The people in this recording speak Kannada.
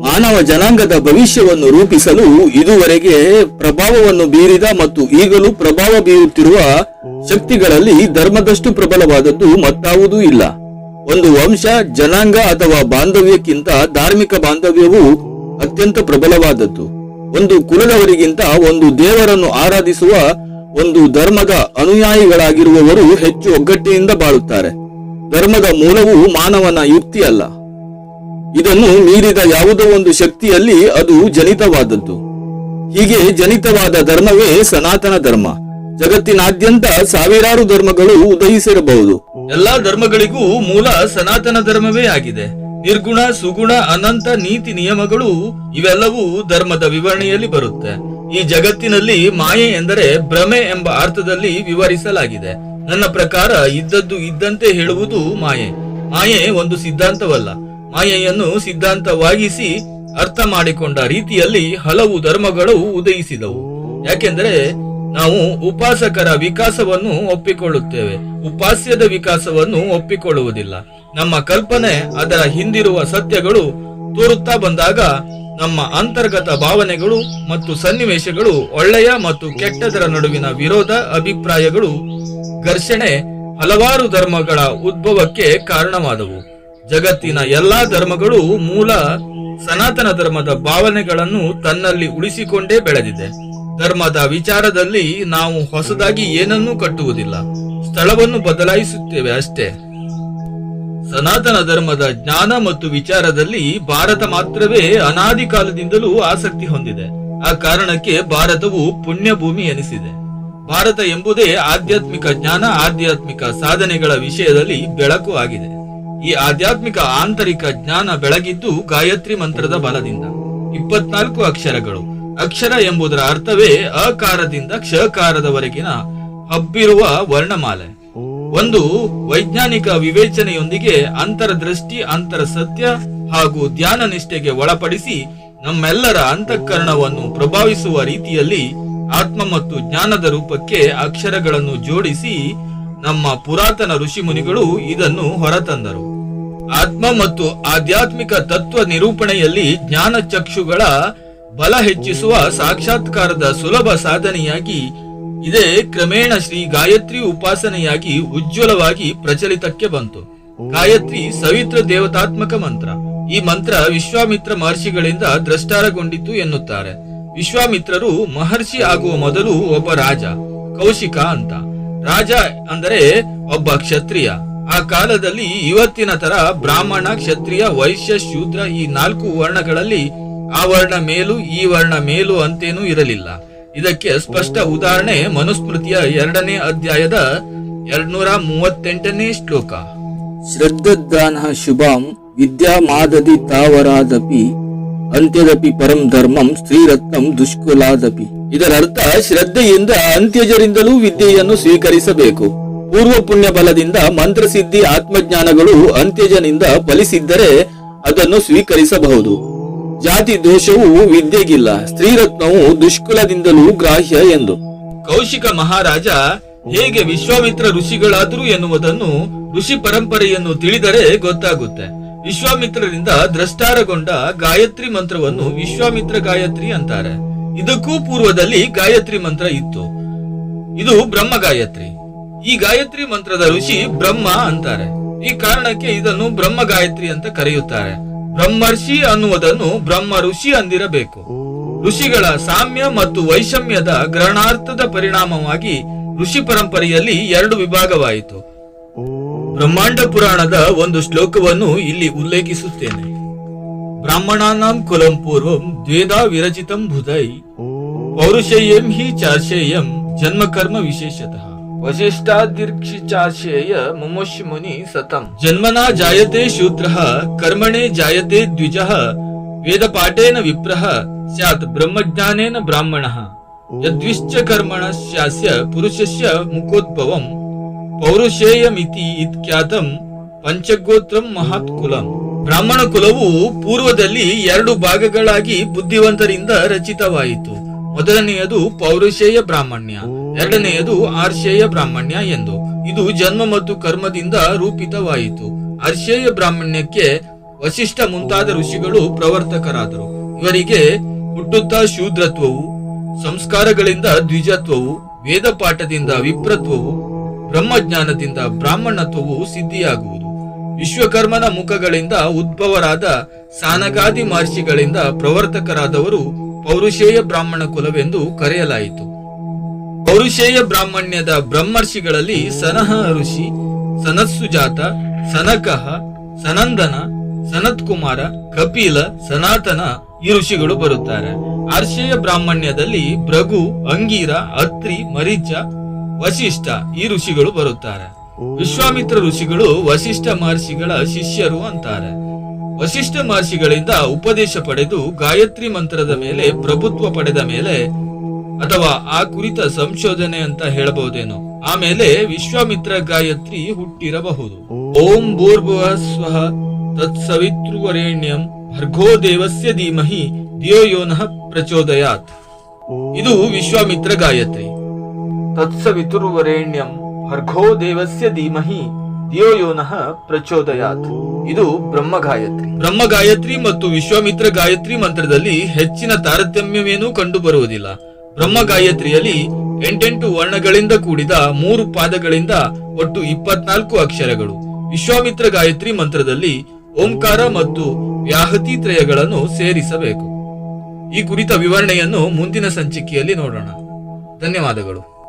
ಮಾನವ ಜನಾಂಗದ ಭವಿಷ್ಯವನ್ನು ರೂಪಿಸಲು ಇದುವರೆಗೆ ಪ್ರಭಾವವನ್ನು ಬೀರಿದ ಮತ್ತು ಈಗಲೂ ಪ್ರಭಾವ ಬೀರುತ್ತಿರುವ ಶಕ್ತಿಗಳಲ್ಲಿ ಧರ್ಮದಷ್ಟು ಪ್ರಬಲವಾದದ್ದು ಮತ್ತಾವುದೂ ಇಲ್ಲ. ಒಂದು ವಂಶ, ಜನಾಂಗ ಅಥವಾ ಬಾಂಧವ್ಯಕ್ಕಿಂತ ಧಾರ್ಮಿಕ ಬಾಂಧವ್ಯವು ಅತ್ಯಂತ ಪ್ರಬಲವಾದದ್ದು. ಒಂದು ಕುಲದವರಿಗಿಂತ ಒಂದು ದೇವರನ್ನು ಆರಾಧಿಸುವ ಒಂದು ಧರ್ಮದ ಅನುಯಾಯಿಗಳಾಗಿರುವವರು ಹೆಚ್ಚು ಒಗ್ಗಟ್ಟಿನಿಂದ ಬಾಳುತ್ತಾರೆ. ಧರ್ಮದ ಮೂಲವು ಮಾನವನ ಯುಕ್ತಿ ಅಲ್ಲ ಇದನ್ನು ಮೀರಿದ ಯಾವುದೋ ಒಂದು ಶಕ್ತಿಯಲ್ಲಿ ಅದು ಜನಿತವಾದದ್ದು. ಹೀಗೆ ಜನಿತವಾದ ಧರ್ಮವೇ ಸನಾತನ ಧರ್ಮ. ಜಗತ್ತಿನಾದ್ಯಂತ ಸಾವಿರಾರು ಧರ್ಮಗಳು ಉದಯಿಸಿರಬಹುದು. ಎಲ್ಲಾ ಧರ್ಮಗಳಿಗೂ ಮೂಲ ಸನಾತನ ಧರ್ಮವೇ ಆಗಿದೆ. ನಿರ್ಗುಣ, ಸುಗುಣ, ಅನಂತ ನೀತಿ ನಿಯಮಗಳು ಇವೆಲ್ಲವೂ ಧರ್ಮದ ವಿವರಣೆಯಲ್ಲಿ ಬರುತ್ತೆ. ಈ ಜಗತ್ತಿನಲ್ಲಿ ಮಾಯೆ ಎಂದರೆ ಭ್ರಮೆ ಎಂಬ ಅರ್ಥದಲ್ಲಿ ವಿವರಿಸಲಾಗಿದೆ. ನನ್ನ ಪ್ರಕಾರ ಇದ್ದದ್ದು ಇದ್ದಂತೆ ಹೇಳುವುದು ಮಾಯೆ. ಮಾಯೆ ಒಂದು ಸಿದ್ಧಾಂತವಲ್ಲ. ಮಾಯೆಯನ್ನು ಸಿದ್ಧಾಂತವಾಗಿಸಿ ಅರ್ಥ ಮಾಡಿಕೊಂಡ ರೀತಿಯಲ್ಲಿ ಹಲವು ಧರ್ಮಗಳು ಉದಯಿಸಿದವು. ಯಾಕೆಂದರೆ ನಾವು ಉಪಾಸಕರ ವಿಕಾಸವನ್ನು ಒಪ್ಪಿಕೊಳ್ಳುತ್ತೇವೆ. ಉಪಾಸ್ಯದ ವಿಕಾಸವನ್ನು ಒಪ್ಪಿಕೊಳ್ಳುವುದಿಲ್ಲ. ನಮ್ಮ ಕಲ್ಪನೆ ಅದರ ಹಿಂದಿರುವ ಸತ್ಯಗಳು ತೋರುತ್ತಾ ಬಂದಾಗ ನಮ್ಮ ಅಂತರ್ಗತ ಭಾವನೆಗಳು ಮತ್ತು ಸನ್ನಿವೇಶಗಳು ಒಳ್ಳೆಯ ಮತ್ತು ಕೆಟ್ಟದರ ನಡುವಿನ ವಿರೋಧ, ಅಭಿಪ್ರಾಯಗಳು ಘರ್ಷಣೆ ಹಲವಾರು ಧರ್ಮಗಳ ಉದ್ಭವಕ್ಕೆ ಕಾರಣವಾದವು. ಜಗತ್ತಿನ ಎಲ್ಲಾ ಧರ್ಮಗಳು ಮೂಲ ಸನಾತನ ಧರ್ಮದ ಭಾವನೆಗಳನ್ನು ತನ್ನಲ್ಲಿ ಉಳಿಸಿಕೊಂಡೇ ಬೆಳೆದಿದೆ. ಧರ್ಮದ ವಿಚಾರದಲ್ಲಿ ನಾವು ಹೊಸದಾಗಿ ಏನನ್ನೂ ಕಟ್ಟುವುದಿಲ್ಲ. ಸ್ಥಳವನ್ನು ಬದಲಾಯಿಸುತ್ತೇವೆ ಅಷ್ಟೇ. ಸನಾತನ ಧರ್ಮದ ಜ್ಞಾನ ಮತ್ತು ವಿಚಾರದಲ್ಲಿ ಭಾರತ ಮಾತ್ರವೇ ಅನಾದಿ ಕಾಲದಿಂದಲೂ ಆಸಕ್ತಿ ಹೊಂದಿದೆ. ಆ ಕಾರಣಕ್ಕೆ ಭಾರತವು ಪುಣ್ಯ ಭೂಮಿ ಎನಿಸಿದೆ. ಭಾರತ ಎಂಬುದೇ ಆಧ್ಯಾತ್ಮಿಕ ಜ್ಞಾನ, ಆಧ್ಯಾತ್ಮಿಕ ಸಾಧನೆಗಳ ವಿಷಯದಲ್ಲಿ ಬೆಳಕು ಆಗಿದೆ. ಈ ಆಧ್ಯಾತ್ಮಿಕ ಆಂತರಿಕ ಜ್ಞಾನ ಬೆಳಗಿದ್ದು ಗಾಯತ್ರಿ ಮಂತ್ರದ ಬಲದಿಂದ. ಇಪ್ಪತ್ನಾಲ್ಕು ಅಕ್ಷರಗಳು. ಅಕ್ಷರ ಎಂಬುದರ ಅರ್ಥವೇ ಅಕಾರದಿಂದ ಕ್ಷಕಾರದವರೆಗಿನ ಹಬ್ಬಿರುವ ವರ್ಣಮಾಲೆ. ಒಂದು ವೈಜ್ಞಾನಿಕ ವಿವೇಚನೆಯೊಂದಿಗೆ ಅಂತರದೃಷ್ಟಿ ಅಂತರ ಸತ್ಯ ಹಾಗೂ ಧ್ಯಾನ ನಿಷ್ಠೆಗೆ ಒಳಪಡಿಸಿ ನಮ್ಮೆಲ್ಲರ ಅಂತಃಕರಣವನ್ನು ಪ್ರಭಾವಿಸುವ ರೀತಿಯಲ್ಲಿ ಆತ್ಮ ಮತ್ತು ಜ್ಞಾನದ ರೂಪಕ್ಕೆ ಅಕ್ಷರಗಳನ್ನು ಜೋಡಿಸಿ ನಮ್ಮ ಪುರಾತನ ಋಷಿಮುನಿಗಳು ಇದನ್ನು ಹೊರತಂದರು. ಆತ್ಮ ಮತ್ತು ಆಧ್ಯಾತ್ಮಿಕ ತತ್ವ ನಿರೂಪಣೆಯಲ್ಲಿ ಜ್ಞಾನ ಚಕ್ಷುಗಳ ಬಲ ಹೆಚ್ಚಿಸುವ ಸಾಕ್ಷಾತ್ಕಾರದ ಸುಲಭ ಸಾಧನೆಯಾಗಿ, ಇದೇ ಕ್ರಮೇಣ ಶ್ರೀ ಗಾಯತ್ರಿ ಉಪಾಸನೆಯಾಗಿ ಉಜ್ವಲವಾಗಿ ಪ್ರಚಲಿತಕ್ಕೆ ಬಂತು. ಗಾಯತ್ರಿ ಸವಿತ್ರ ದೇವತಾತ್ಮಕ ಮಂತ್ರ. ಈ ಮಂತ್ರ ವಿಶ್ವಾಮಿತ್ರ ಮಹರ್ಷಿಗಳಿಂದ ದ್ರಷ್ಟಾರಗೊಂಡಿತು ಎನ್ನುತ್ತಾರೆ. ವಿಶ್ವಾಮಿತ್ರರು ಮಹರ್ಷಿ ಆಗುವ ಮೊದಲು ಒಬ್ಬ ರಾಜ, ಕೌಶಿಕ ಅಂತ. ರಾಜ ಅಂದರೆ ಒಬ್ಬ ಕ್ಷತ್ರಿಯ. ಆ ಕಾಲದಲ್ಲಿ ಇವತ್ತಿನ ತರ ಬ್ರಾಹ್ಮಣ, ಕ್ಷತ್ರಿಯ, ವೈಶ್ಯ, ಶೂದ್ರ ಈ ನಾಲ್ಕು ವರ್ಣಗಳಲ್ಲಿ ಆ ವರ್ಣ ಮೇಲು, ಈ ವರ್ಣ ಮೇಲು ಅಂತೇನೂ ಇರಲಿಲ್ಲ. ಇದಕ್ಕೆ ಸ್ಪಷ್ಟ ಉದಾಹರಣೆ ಮನುಸ್ಮೃತಿಯ ಎರಡನೇ ಅಧ್ಯಾಯದ ಎರಡ್ನೂರ ಮೂವತ್ತೆಂಟನೇ ಶ್ಲೋಕ. ಶ್ರದ್ಧಾನ ಶುಭಾಂ ವಿದ್ಯಾ ಮಾದದಿ ತಾವರಾದಪಿ, ಅಂತ್ಯದಪಿ ಪರಂ ಧರ್ಮಂ ಸ್ತ್ರೀರತ್ನಂ ದುಷ್ಕುಲಾದಪಿ. ಇದರರ್ಥ ಶ್ರದ್ಧೆಯಿಂದ ಅಂತ್ಯಜರಿಂದಲೂ ವಿದ್ಯೆಯನ್ನು ಸ್ವೀಕರಿಸಬೇಕು. ಪೂರ್ವ ಪುಣ್ಯ ಬಲದಿಂದ ಮಂತ್ರಸಿದ್ಧಿ ಆತ್ಮಜ್ಞಾನಗಳು ಅಂತ್ಯಜನಿಂದ ಫಲಿಸಿದ್ದರೆ ಅದನ್ನು ಸ್ವೀಕರಿಸಬಹುದು. ಜಾತಿ ದೋಷವು ವಿದ್ಯೆಗಿಲ್ಲ, ಸ್ತ್ರೀರತ್ನವು ದುಷ್ಕುಲದಿಂದಲೂ ಗ್ರಾಹ್ಯ ಎಂದು. ಕೌಶಿಕ ಮಹಾರಾಜ ಹೇಗೆ ವಿಶ್ವಾಮಿತ್ರ ಋಷಿಗಳಾದರು ಎನ್ನುವುದನ್ನು ಋಷಿ ಪರಂಪರೆಯನ್ನು ತಿಳಿದರೆ ಗೊತ್ತಾಗುತ್ತೆ. ವಿಶ್ವಾಮಿತ್ರರಿಂದ ದ್ರಷ್ಟಾರಗೊಂಡ ಗಾಯತ್ರಿ ಮಂತ್ರವನ್ನು ವಿಶ್ವಾಮಿತ್ರ ಗಾಯತ್ರಿ ಅಂತಾರೆ. ಇದಕ್ಕೂ ಪೂರ್ವದಲ್ಲಿ ಗಾಯತ್ರಿ ಮಂತ್ರ ಇತ್ತು. ಇದು ಬ್ರಹ್ಮ ಗಾಯತ್ರಿ. ಈ ಗಾಯತ್ರಿ ಮಂತ್ರದ ಋಷಿ ಬ್ರಹ್ಮ ಅಂತಾರೆ. ಈ ಕಾರಣಕ್ಕೆ ಇದನ್ನು ಬ್ರಹ್ಮ ಗಾಯತ್ರಿ ಅಂತ ಕರೆಯುತ್ತಾರೆ. ಬ್ರಹ್ಮರ್ಷಿ ಅನ್ನುವುದನ್ನು ಬ್ರಹ್ಮ ಋಷಿ ಅಂದಿರಬೇಕು. ಋಷಿಗಳ ಸಾಮ್ಯ ಮತ್ತು ವೈಷಮ್ಯದ ಗ್ರಹಣಾರ್ಥದ ಪರಿಣಾಮವಾಗಿ ಋಷಿ ಪರಂಪರೆಯಲ್ಲಿ ಎರಡು ವಿಭಾಗವಾಯಿತು. ಬ್ರಹ್ಮಾಂಡ ಪುರಾಣದ ಒಂದು ಶ್ಲೋಕವನ್ನು ಇಲ್ಲಿ ಉಲ್ಲೇಖಿಸುತ್ತೇನೆ. ಬ್ರಾಹ್ಮಣಾನಾಂ ಕುಲಂ ಪೂರ್ವಂ ದ್ವೇದಾ ವಿರಚಿತಂ ಬುಧೈ. ಪೌರುಷೇಯಂ ಹಿ ಚಾರ್ಷೇಯಂ ಜನ್ಮ ಕರ್ಮ ವಿಶೇಷತಃ. ವಶಿಷ್ಠಾದಿರ್ಕ್ಷಿ ಚಾರ್ಷೇಯ ಮುಮುಷ್ ಮುನಿ ಸತಂ. ಜನ್ಮನಾ ಜಾಯತೆ ಶೂದ್ರಃ, ಕರ್ಮಣೆ ಜಾಯತೆ ದ್ವಿಜಃ ವೇದ ಪಾಠೇನ ವಿಪ್ರಃ, ಸ್ಯಾತ್ ಬ್ರಹ್ಮಜ್ಞಾನೇನ ಬ್ರಾಹ್ಮಣಃ. ಯದ್ವಿಶ್ಚ ಕರ್ಮಣ ಸ್ಯಾಸ್ಯ ಪುರುಷಸ್ಯ ಮುಖೋದ್ಭವಂ, ಪೌರುಷೇಯಮಿತಿ ಇತ್ಖ್ಯಾತಂ ಪಂಚಗೋತ್ರಂ ಮಹತ್ ಕುಲಂ ಬ್ರಾಹ್ಮಣ ಕುಲವು ಪೂರ್ವದಲ್ಲಿ ಎರಡು ಭಾಗಗಳಾಗಿ ಬುದ್ಧಿವಂತರಿಂದ ರಚಿತವಾಯಿತು. ಮೊದಲನೆಯದು ಪೌರುಷೇಯ ಬ್ರಾಹ್ಮಣ್ಯ. ಎರಡನೆಯದು ಆರ್ಷೇಯ ಬ್ರಾಹ್ಮಣ್ಯ ಎಂದು. ಇದು ಜನ್ಮ ಮತ್ತು ಕರ್ಮದಿಂದ ರೂಪಿತವಾಯಿತು. ಆರ್ಷೇಯ ಬ್ರಾಹ್ಮಣ್ಯಕ್ಕೆ ವಶಿಷ್ಠ ಮುಂತಾದ ಋಷಿಗಳು ಪ್ರವರ್ತಕರಾದರು. ಇವರಿಗೆ ಹುಟ್ಟುತ್ತಾ ಶೂದ್ರತ್ವವು, ಸಂಸ್ಕಾರಗಳಿಂದ ದ್ವಿಜತ್ವವು ವೇದ ಪಾಠದಿಂದ ವಿಪ್ರತ್ವವು, ಬ್ರಹ್ಮಜ್ಞಾನದಿಂದ ಬ್ರಾಹ್ಮಣತ್ವವು ಸಿದ್ಧಿಯಾಗುವುದು. ವಿಶ್ವಕರ್ಮನ ಮುಖಗಳಿಂದ ಉದ್ಭವರಾದ ಸಾನಗಾದಿ ಮಹರ್ಷಿಗಳಿಂದ ಪ್ರವರ್ತಕರಾದವರು ಪೌರುಷೇಯ ಬ್ರಾಹ್ಮಣ ಕುಲವೆಂದು ಕರೆಯಲಾಯಿತು. ಪೌರುಷೇಯ ಬ್ರಾಹ್ಮಣ್ಯದ ಬ್ರಹ್ಮರ್ಷಿಗಳಲ್ಲಿ ಸನಹ ಋಷಿ ಸನತ್ಸುಜಾತ ಸನಕಹ ಸನಂದನ ಸನತ್ ಕುಮಾರ ಕಪಿಲ ಸನಾತನ ಈ ಋಷಿಗಳು ಬರುತ್ತಾರೆ. ಆರ್ಷೇಯ ಬ್ರಾಹ್ಮಣ್ಯದಲ್ಲಿ ಭೃಗು ಅಂಗೀರ ಅತ್ರಿ ಮರಿಚ ವಶಿಷ್ಠ ಈ ಋಷಿಗಳು ಬರುತ್ತಾರೆ. ವಿಶ್ವಾಮಿತ್ರ ಋಷಿಗಳು ವಶಿಷ್ಠ ಮಹರ್ಷಿಗಳ ಶಿಷ್ಯರು ಅಂತಾರೆ. ವಶಿಷ್ಠ ಮಹರ್ಷಿಗಳಿಂದ ಉಪದೇಶ ಪಡೆದು ಗಾಯತ್ರಿ ಮಂತ್ರದ ಮೇಲೆ ಪ್ರಭುತ್ವ ಪಡೆದ ಮೇಲೆ ಅಥವಾ ಆ ಕುರಿತ ಸಂಶೋಧನೆ ಅಂತ ಹೇಳಬಹುದೇನೋ. ಆಮೇಲೆ ವಿಶ್ವಾಮಿತ್ರ ಗಾಯತ್ರಿ ಹುಟ್ಟಿರಬಹುದು. ಓಂ. ಭೂರ್ಭುವ ಸ್ವಹ ತತ್ಸವಿತೃವರೇಣ್ಯಂ ಭರ್ಗೋ ದೇವಸ್ಯ ಧೀಮಹಿ ದಿಯೋಯೋನಃ ಪ್ರಚೋದಯಾತ್. ಇದು ವಿಶ್ವಾಮಿತ್ರ ಗಾಯತ್ರಿ. ತತ್ಸವಿತುರ್ವರೇಣ್ಯಂ ಭರ್ಗೋ ದೇವಸ್ಯ ಧೀಮಹಿ ದಿಯೋಯೋನಃ ಪ್ರಚೋದಯಾತ್. ಇದು ಬ್ರಹ್ಮ ಗಾಯತ್ರಿ. ಬ್ರಹ್ಮ ಗಾಯತ್ರಿ ಮತ್ತು ವಿಶ್ವಾಮಿತ್ರ ಗಾಯತ್ರಿ ಮಂತ್ರದಲ್ಲಿ ಹೆಚ್ಚಿನ ತಾರತಮ್ಯವೇನೂ ಕಂಡು ಬರುವುದಿಲ್ಲ ಬ್ರಹ್ಮ ಗಾಯತ್ರಿಯಲ್ಲಿ ಎಂಟೆಂಟು ವರ್ಣಗಳಿಂದ ಕೂಡಿದ ಮೂರು ಪಾದಗಳಿಂದ ಒಟ್ಟು ಇಪ್ಪತ್ನಾಲ್ಕು ಅಕ್ಷರಗಳು. ವಿಶ್ವಾಮಿತ್ರ ಗಾಯತ್ರಿ ಮಂತ್ರದಲ್ಲಿ ಓಂಕಾರ ಮತ್ತು ವ್ಯಾಹತಿ ತ್ರಯಗಳನ್ನು ಸೇರಿಸಬೇಕು. ಈ ಕುರಿತ ವಿವರಣೆಯನ್ನು ಮುಂದಿನ ಸಂಚಿಕೆಯಲ್ಲಿ ನೋಡೋಣ. ಧನ್ಯವಾದಗಳು.